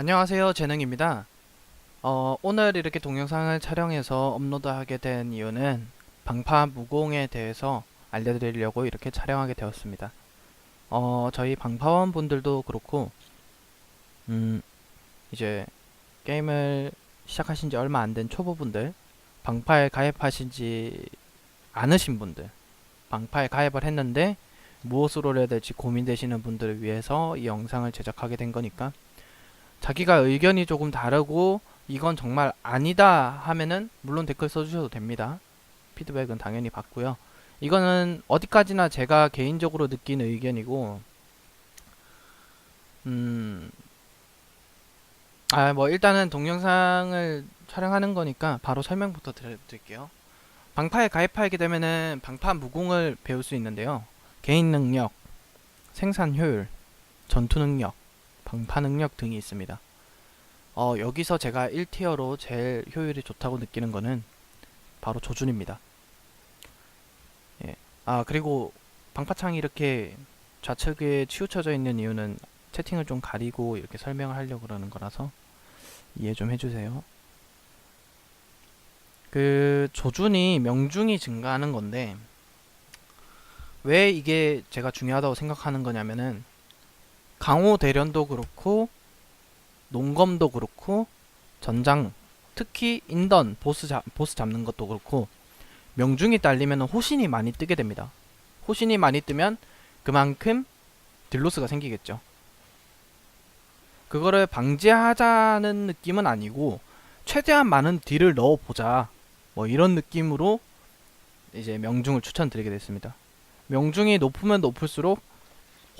안녕하세요. 재능입니다. 어, 오늘 이렇게 동영상을 촬영해서 업로드하게 된 이유는 방파 무공에 대해서 알려드리려고 이렇게 촬영하게 되었습니다. 어, 저희 방파원 분들도 그렇고, 음, 이제 게임을 시작하신 지 얼마 안 된 초보분들, 방파에 가입하신 지 않으신 분들, 방파에 가입을 했는데 무엇으로 해야 될지 고민되시는 분들을 위해서 이 영상을 제작하게 된 거니까 자기가 의견이 조금 다르고 이건 정말 아니다 하면은 물론 댓글 써주셔도 됩니다. 피드백은 당연히 받고요. 이거는 어디까지나 제가 개인적으로 느낀 의견이고, 음, 아, 뭐 일단은 동영상을 촬영하는 거니까 바로 설명부터 드릴게요. 방파에 가입하게 되면은 방파 무공을 배울 수 있는데요. 개인 능력, 생산 효율, 전투 능력, 방파 능력 등이 있습니다. 어, 여기서 제가 1티어로 제일 효율이 좋다고 느끼는 거는 바로 조준입니다. 예. 아, 그리고 방파창이 이렇게 좌측에 치우쳐져 있는 이유는 채팅을 좀 가리고 이렇게 설명을 하려고 그러는 거라서 이해 좀 해주세요. 그 조준이 명중이 증가하는 건데 왜 이게 제가 중요하다고 생각하는 거냐면은 강호 대련도 그렇고 농검도 그렇고 전장 특히 인던 보스 잡 보스 잡는 것도 그렇고 명중이 딸리면 호신이 많이 뜨게 됩니다. 호신이 많이 뜨면 그만큼 딜로스가 생기겠죠. 그거를 방지하자는 느낌은 아니고 최대한 많은 딜을 넣어 보자. 뭐 이런 느낌으로 이제 명중을 추천드리게 됐습니다. 명중이 높으면 높을수록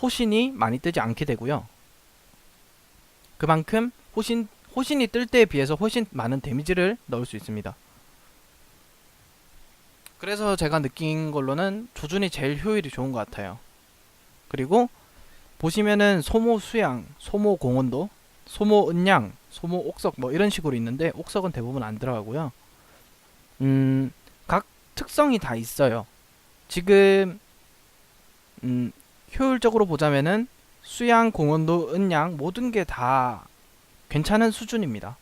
호신이 많이 뜨지 않게 되고요. 그만큼 호신 호신이 뜰 때에 비해서 훨씬 많은 데미지를 넣을 수 있습니다. 그래서 제가 느낀 걸로는 조준이 제일 효율이 좋은 것 같아요. 그리고 보시면은 소모 수양, 소모 공원도, 소모 은양, 소모 옥석 뭐 이런 식으로 있는데 옥석은 대부분 안 들어가고요. 음, 각 특성이 다 있어요. 지금 음, 효율적으로 보자면은 수양, 공원도, 은양 모든 게 다 괜찮은 수준입니다.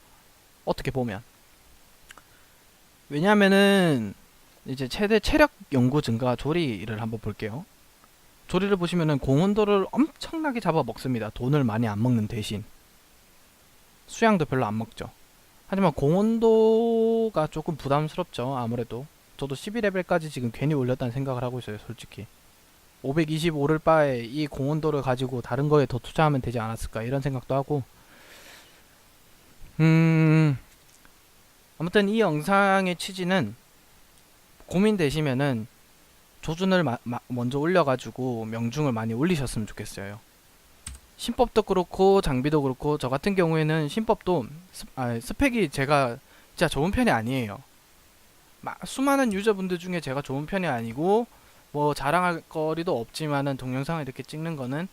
어떻게 보면. 왜냐면은 이제 최대 체력 연구 증가 조리를 한번 볼게요. 조리를 보시면은 공원도를 엄청나게 잡아 먹습니다. 돈을 많이 안 먹는 대신. 수양도 별로 안 먹죠. 하지만 공원도가 조금 부담스럽죠. 아무래도. 저도 12레벨까지 지금 괜히 올렸다는 생각을 하고 있어요. 솔직히. 525를 바에 이 공원도를 가지고 다른 거에 더 투자하면 되지 않았을까 이런 생각도 하고 음 아무튼 이 영상의 취지는 고민되시면은 조준을 마- 마- 먼저 올려가지고 명중을 많이 올리셨으면 좋겠어요. 신법도 그렇고 장비도 그렇고 저 같은 경우에는 신법도 스, 아, 스펙이 제가 진짜 좋은 편이 아니에요. 마- 수많은 유저분들 중에 제가 좋은 편이 아니고 뭐 자랑할 거리도 없지만은 동영상을 이렇게 찍는 거는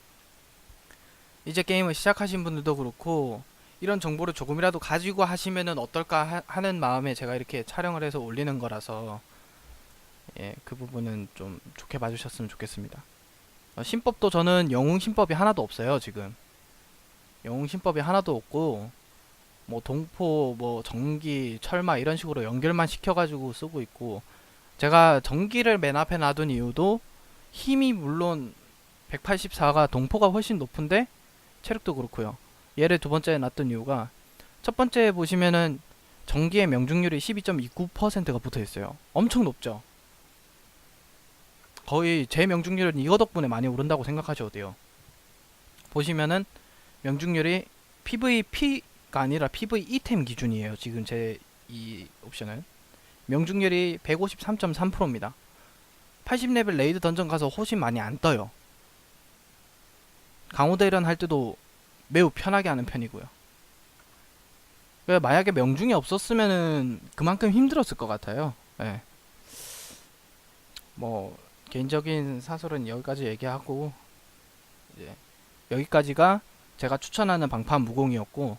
이제 게임을 시작하신 분들도 그렇고 이런 정보를 조금이라도 가지고 하시면은 어떨까 하, 하는 마음에 제가 이렇게 촬영을 해서 올리는 거라서 예, 그 부분은 좀 좋게 봐주셨으면 좋겠습니다. 어, 신법도 저는 영웅 신법이 하나도 없어요 지금. 영웅 신법이 하나도 없고 뭐 동포, 뭐 전기, 철마 이런 식으로 연결만 시켜가지고 쓰고 있고 제가 전기를 맨 앞에 놔둔 이유도 힘이 물론 184가 동포가 훨씬 높은데 체력도 그렇고요. 얘를 두 번째에 놨던 이유가 첫 번째 보시면은 전기의 명중률이 12.29%가 붙어 있어요. 엄청 높죠. 거의 제 명중률은 이거 덕분에 많이 오른다고 생각하셔도 돼요. 보시면은 명중률이 PVP가 아니라 PVE템 기준이에요. 지금 제 이 옵션은 명중률이 153.3%입니다. 80레벨 레이드 던전 가서 호신 많이 안 떠요. 강호대련 할 때도 매우 편하게 하는 편이고요. 그 만약에 명중이 없었으면은 그만큼 힘들었을 것 같아요. 예. 뭐 개인적인 사설은 여기까지 얘기하고 이제 여기까지가 제가 추천하는 방판 무공이었고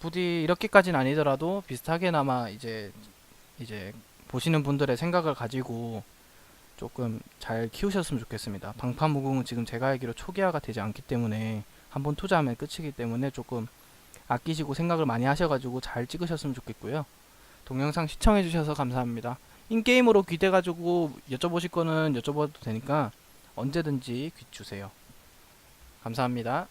부디 이렇게까지는 아니더라도 비슷하게나마 이제 이제 보시는 분들의 생각을 가지고 조금 잘 키우셨으면 좋겠습니다. 방판 무공은 지금 제가 알기로 초기화가 되지 않기 때문에 한번 투자하면 끝이기 때문에 조금 아끼시고 생각을 많이 하셔가지고 잘 찍으셨으면 좋겠고요. 동영상 시청해주셔서 감사합니다. 인게임으로 귀돼가지고 여쭤보실 거는 여쭤봐도 되니까 언제든지 귀 주세요. 감사합니다.